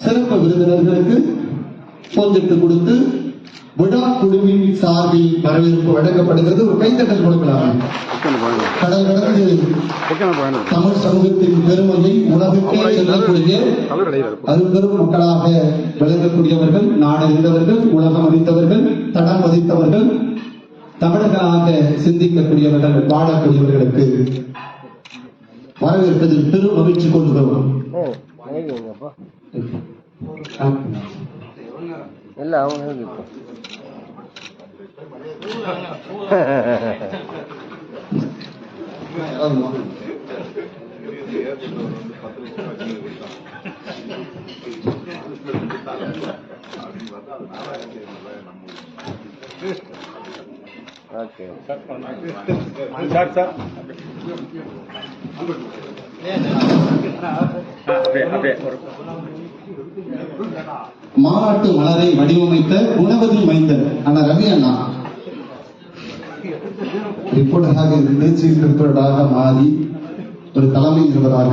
சிறப்பு விருந்தினர்களுக்கு போந்திட்டு கொடுத்து விழா குழுவின் சார்பில் வரவேற்பு வழங்கப்படுகிறது. ஒரு கைத்தட்டல் கொடுக்கலாம். கடல் கடந்து தமிழ் சமூகத்தின் பெருமையை உலகுக்கே சொல்லக்கூடிய அரும்பெரும் மக்களாக விளங்கக்கூடியவர்கள் நாடறிந்தவர்கள் உலகம் அறிந்தவர்கள் தடம் பதித்தவர்கள் தமிழர்களாக சிந்திக்கக்கூடியவர்கள் வாழக்கூடியவர்களுக்கு வரவேற்பதில் பெரும் மகிழ்ச்சி கொள்கிறோம். இல்ல அவங்க இப்போ மாநாட்டு மலரை வடிவமைத்த குணவதி மைந்தர் ஆனா ரவி அண்ணா. ரிப்போர்ட்டராக இருந்து சீஃப் ரிப்போர்ட்டராக மாறி ஒரு தலைமை நிருபராக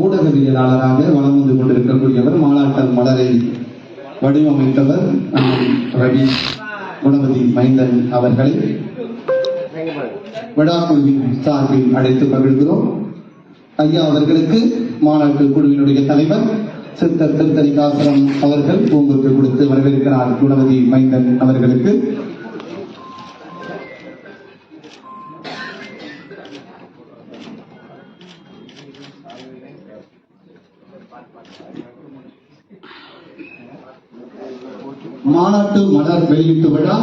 ஊடகவியலாளராக வளர்ந்து வந்து கொண்டிருக்கக்கூடியவர் மாநாட்டு மலரை வடிவமைத்தவர் ரவி குணவதி மைந்தன் அவர்களை விழாக்குழுவின் சார்பில் அழைத்து மகிழ்கிறோம். ஐயா அவர்களுக்கு மாநாட்டு குழுவினுடைய தலைவர் சித்தர் திருத்தணிகாசலம் அவர்கள் பூங்குக்கு கொடுத்து வரவேற்கிறார் குணவதி மைந்தன் அவர்களுக்கு. மாநாட்டு மலர் வெளியீட்டு விழா.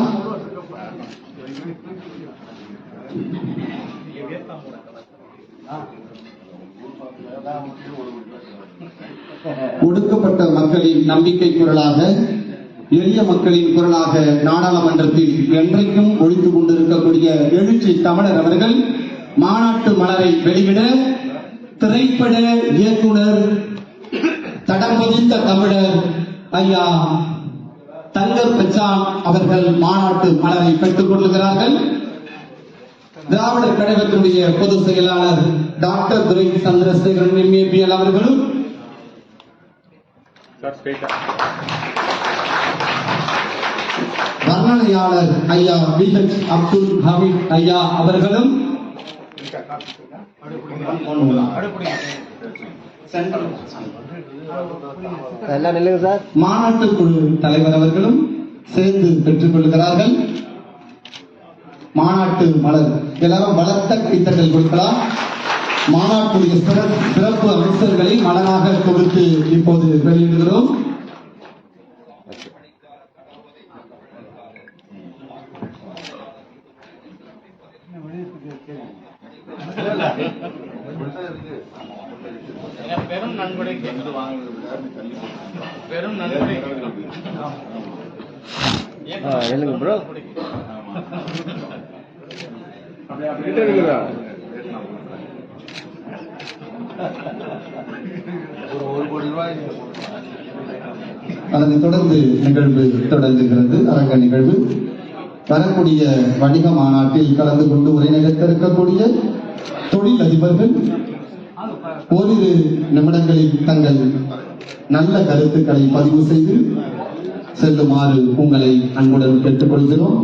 ஒடுக்கப்பட்ட மக்களின் நம்பிக்கை குரலாக எளிய மக்களின் குரலாக நாடாளுமன்றத்தில் என்றைக்கும் ஒழித்துக் கொண்டிருக்கக்கூடிய எழுச்சி தமிழர் அவர்கள் மாநாட்டு மலரை வெளியிட திரைப்பட இயக்குனர் தடம் பதித்த தமிழர் ஐயா தங்கர் பச்சான் அவர்கள் மாநாட்டு மலரை பெற்றுக் கொள்ளுகிறார்கள். திராவிடர் கழகத்தினுடைய பொதுச் செயலாளர் டாக்டர் துரை சந்திரசேகரன் எம்ஏபிஎல் அவர்களும். வர்ணனையாளர் ஐயா பி ஹெச் அப்துல் ஹமீத் ஐயா அவர்களும். சென்ட்ரல். எல்லாம் நில்லுங்க சார். மாநாட்டு குழு தலைவர் அவர்களும் சேர்ந்து பெற்றுக் கொள்கிறார்கள். மாநாட்டு மலர். எல்லாரும் பலத்த கைத்தட்டல் கொடுக்கலாம். மாநாட்டுடைய சிறப்பு சிறப்பு அமைச்சர்களை மலராக கொடுத்து இப்போது வெளியிடுகிறோம். நன்கொடை பெரும் நன்கொடை ஆ நில்லுங்க ப்ரோ அதனைத் தொடர்ந்து நிகழ்வு தொடங்குகிறது. அரங்க நிகழ்வு. வரக்கூடிய வணிக மாநாட்டில் கலந்து கொண்டு உரை நிகழ்த்த இருக்கக்கூடிய தொழில் அதிபர்கள் ஓரிரு நிமிடங்களில் தங்கள் நல்ல கருத்துக்களை பதிவு செய்து செல்லுமாறு உங்களை அன்புடன் கேட்டுக்கொள்கிறோம்.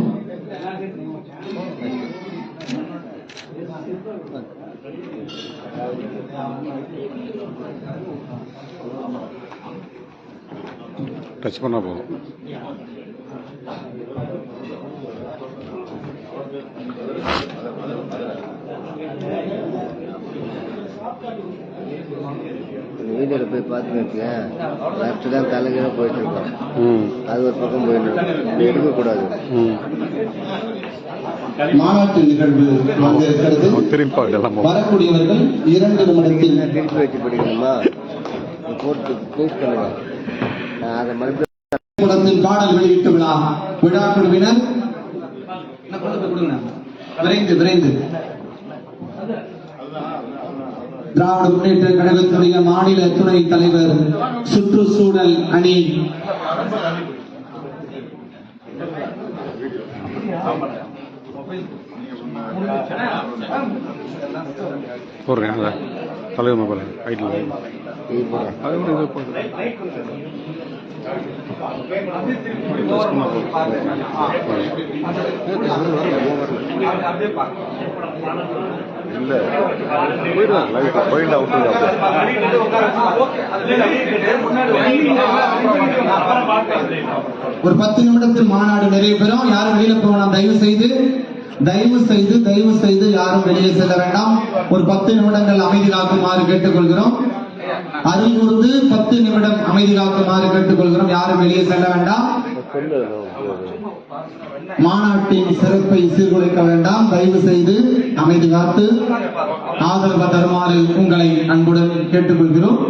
டச் பண்ணா போதும். வீடியோல போய் இருக்கேன் லெஃப்ட் தான் தலைகீழ போயிட்டு இருக்கோம். அது ஒரு பக்கம் போயிட்டு எடுக்க கூடாது ம். மாநாட்டு நிகழ்வு வந்திருக்கிறது. வரக்கூடியவர்கள் இரண்டு நிமிடத்தில் திருப்பி வச்சு படிக்கணுமா? போட்டு ப்ளீஸ் பண்ணுங்க. நான் அதை மறுபடியும் கூடத்தில் பாடல் வெளியிட்டு விழா விழா குழுவினர் விரைந்து விரைந்து. திராவிட முன்னேற்ற கழகத்தினுடைய மாநில துணை தலைவர் சுற்றுச்சூழல் அணி. போடுறேன் தலைவர் மொபைல் அது கூட இல்ல லைட் ஒரு பத்து நிமிடத்தில் மாநாடு நிறைவு பெறும். யாரும் வெளியில போகலாம். தயவு செய்து தயவு செய்து தயவு செய்து யாரும் வெளியே செல்ல வேண்டாம். ஒரு பத்து நிமிடங்கள் அமைதி காக்குமாறு கேட்டுக்கொள்கிறோம். அறிவுறுத்து பத்து நிமிடம் அமைதி காக்குமாறு கேட்டுக்கொள்கிறோம். யாரும் வெளியே செல்ல வேண்டாம். மாநாட்டின் சிறப்பை சீர்குலைக்க வேண்டாம். தயவு செய்து அமைதி காத்து ஆதரவு தருமாறு உங்களை அன்புடன் கேட்டுக்கொள்கிறோம்.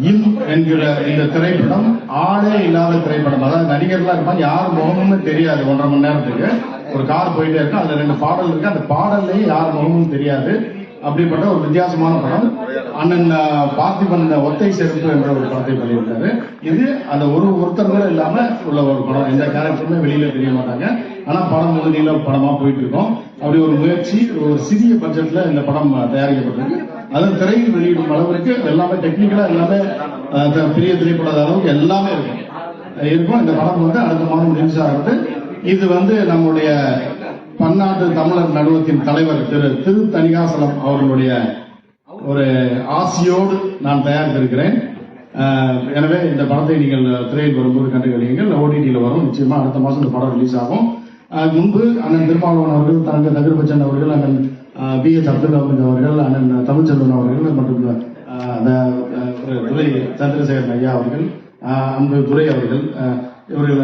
இன் என்கிற இந்த திரைப்படம் ஆளே இல்லாத திரைப்படம். அதாவது நடிகர்லாம் இருப்பாங்க யார் முகமும்னு தெரியாது ஒன்றரை மணி நேரத்துக்கு. ஒரு கார் போயிட்டே இருக்கு அதுல ரெண்டு பாடல் இருக்கு. அந்த பாடல்லையும் யார் முகமும் தெரியாது. அப்படிப்பட்ட ஒரு வித்தியாசமான படம். அண்ணன் பார்த்திபன் ஒத்தை செருப்பு என்ற ஒரு படத்தை பண்ணியிருக்காரு இது அந்த ஒரு ஒருத்தர் கூட இல்லாம உள்ள ஒரு படம். எந்த கேரக்டருமே வெளியில தெரிய மாட்டாங்க. ஆனா படம் முழு படமா போயிட்டு இருக்கோம் அப்படி ஒரு முயற்சி ஒரு சிறிய பட்ஜெட்ல இந்த படம் தயாரிக்கப்பட்டிருக்கு. அது திரையில் வெளியிடும் அளவிற்கு எல்லாமே டெக்னிக்கலா எல்லாமே த- பெரிய திரைப்படாத அளவுக்கு எல்லாமே இருக்கும். இருக்கும். இந்த படம் வந்து அடுத்த மாதம் ரிலீஸ் ஆகிறது. இது வந்து நம்முடைய பன்னாட்டு தமிழர் நடுவத்தின் தலைவர் திரு திரு தணிகாசலம் அவர்களுடைய ஒரு ஆசியோடு நான் தயாரித்திருக்கிறேன். எனவே இந்த படத்தை நீங்கள் திரையில் வரும்போது கண்டுகளியுங்கள். ஓடிடியில் வரும். நிச்சயமா அடுத்த மாதம் இந்த படம் ரிலீஸ் ஆகும். முன்பு அண்ணன் திருமாவளவன் அவர்கள் தங்க தகர்பச்சன் அவர்கள் அண்ணன் பி எஸ் அப்துல் அஹமத் அவர்கள் அண்ணன் தமிழ்ச்செல்வன் அவர்கள் மற்றும் அஹ், துரை சந்திரசேகரன் ஐயா அவர்கள் அன்பு துரை அவர்கள் இவர்கள்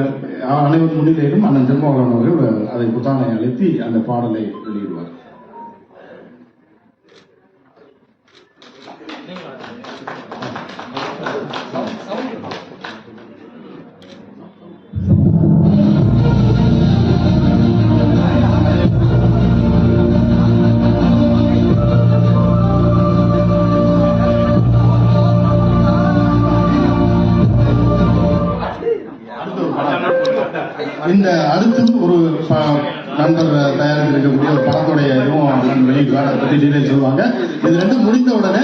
அனைவரும் அனைவர் முன்னிலையிலும் அண்ணன் திருமாவளவன் அவர்கள் அதை புத்தானை அழைத்து அந்த பாடலை இந்த அடுத்து ஒரு நண்பர் தயாரித்திருக்கக்கூடிய ஒரு படத்துடைய இதுவும் வெளியிடுவார் அதை பற்றி டீடைல் சொல்லுவாங்க. இது ரெண்டும் முடிந்த உடனே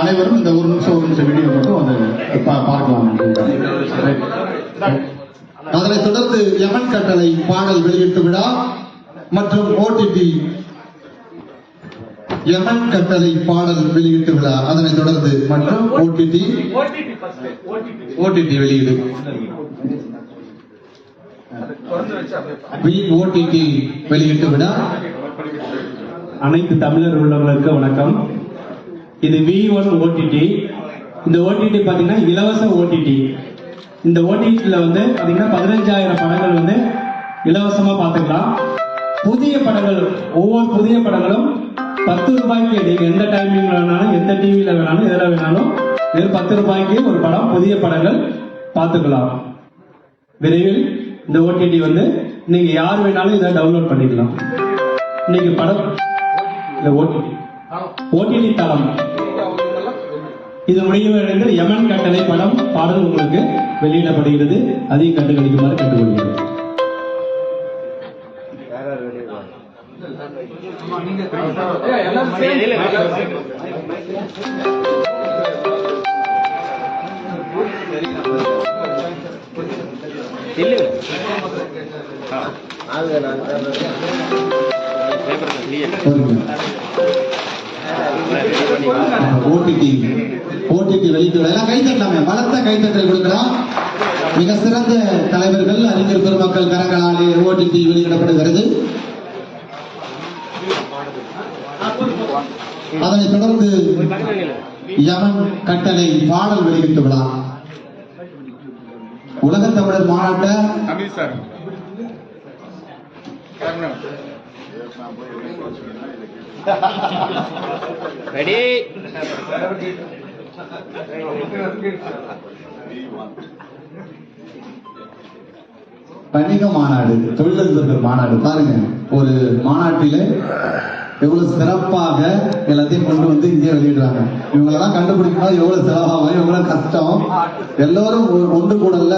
அனைவரும் இந்த ஒரு நிமிஷம் ஒரு நிமிஷம் வீடியோ மட்டும் வந்து பார்க்கலாம். அதனைத் தொடர்ந்து யமன் கட்டளை பாடல் வெளியீட்டு விழா மற்றும் ஓடிடி யமன் கட்டளை பாடல் வெளியீட்டு விழா. அதனைத் தொடர்ந்து மற்றும் ஓடிடி ஓடிடி வெளியீடு. ஓடிடி வெளியீட்டு விழா அனைத்து தமிழர் உள்ளவர்களுக்கு வணக்கம். இது வி ஒன் ஓடிடி இந்த ஓடிடி பார்த்தீங்கன்னா இலவச ஓடிடி இந்த ஓடிடியில் வந்து பார்த்தீங்கன்னா பதினஞ்சாயிரம் படங்கள் வந்து இலவசமாக பார்த்துக்கலாம். புதிய படங்கள் ஒவ்வொரு புதிய படங்களும் பத்து ரூபாய்க்கு நீங்கள் எந்த டைமிங் வேணாலும் எந்த டிவியில் வேணாலும் எதில் வேணாலும் வெறும் பத்து ரூபாய்க்கு ஒரு படம் புதிய படங்கள் பார்த்துக்கலாம். விரைவில் இந்த ஓடிடி வந்து நீங்க யார் வேணாலும் இதை டவுன்லோட் பண்ணிக்கலாம். நீங்க படம் இல்ல ஓடிடி ஓடிடி தளம். இது முடிவடைந்து யமன் கட்டளை படம் பாடல் உங்களுக்கு வெளியிடப்படுகிறது. அதையும் கண்டுகளிக்குமாறு கேட்டுக்கொள்கிறேன். வேற நாங்க ஓடிடி ஓடிடி வெளியீட்டு விழா எல்லாம் கைத்தட்டலாமே பலத்த கைத்தட்டல் கொடுக்கலாம். மிக சிறந்த தலைவர்கள் அறிஞர் பெருமக்கள் கரங்களாலே ஓடிடி வெளியிடப்படுகிறது. அதனைத் தொடர்ந்து யமன் கட்டளை பாடல் வெளியிட்டு விழா. உலகத் தமிழர் மாநாட்டை ரெடி. வணிக மாநாடு தொழிலதிபர்கள் மாநாடு. பாருங்க ஒரு மாநாட்டிலே எவ்வளவு சிறப்பாக எல்லாத்தையும் கொண்டு வந்து இங்கே வெளியிடுறாங்க. இவங்களெல்லாம் கண்டுபிடிக்கணும். எவ்வளவு செலவாகும். எவ்வளவு கஷ்டம். எல்லோரும் ஒரு- ஒன்று கூடல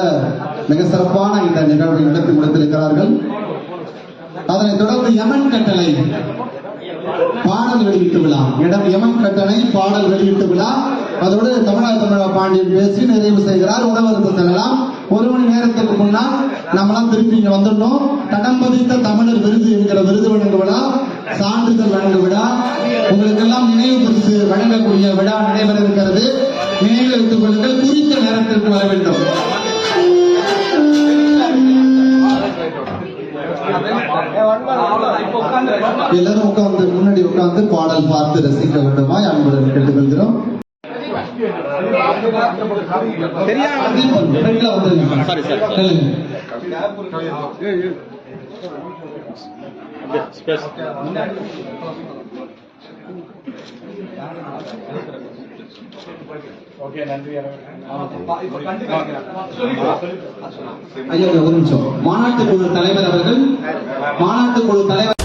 மிக சிறப்பான இந்த நிகழ்வை நடத்தி முடித்திருக்கிறார்கள் அதனைத் தொடர்ந்து யமன் கட்டளை பாடல் வெளியீட்டு விழா. இடம் யமன் கட்டளை பாடல் வெளியீட்டு விழா. அதோடு தமிழக தமிழக பாண்டியன் பேசி நிறைவு செய்கிறார். உணவருக்கு செல்லலாம் ஒரு மணி நேரத்துக்கு முன்னால் நம்மளாம் திருப்பி இங்க வந்துடணும். தடம் பதித்த தமிழர் விருது என்கிற விருது வழங்கு சான்றிதழ் வழங்கு விழா. உங்களுக்கு எல்லாம் நினைவு பரிசு வழங்கக்கூடிய விழா நடைபெற இருக்கிறது நினைவில் வைத்துக் கொள்ளுங்கள். குறித்த நேரத்திற்கு வர வேண்டும். எல்லாரும் உட்கார்ந்து முன்னாடி உட்கார்ந்து பாடல் பார்த்து ரசிக்க வேண்டுமா அன்புடன் கேட்டுக்கொள்கிறோம். ஃப்ரெண்ட்ல வந்துருங்க சொல்லுங்க. ஐயா ஒரு நிமிஷம். மாநாட்டு குழு தலைவர் அவர்கள் மாநாட்டு குழு தலைவர்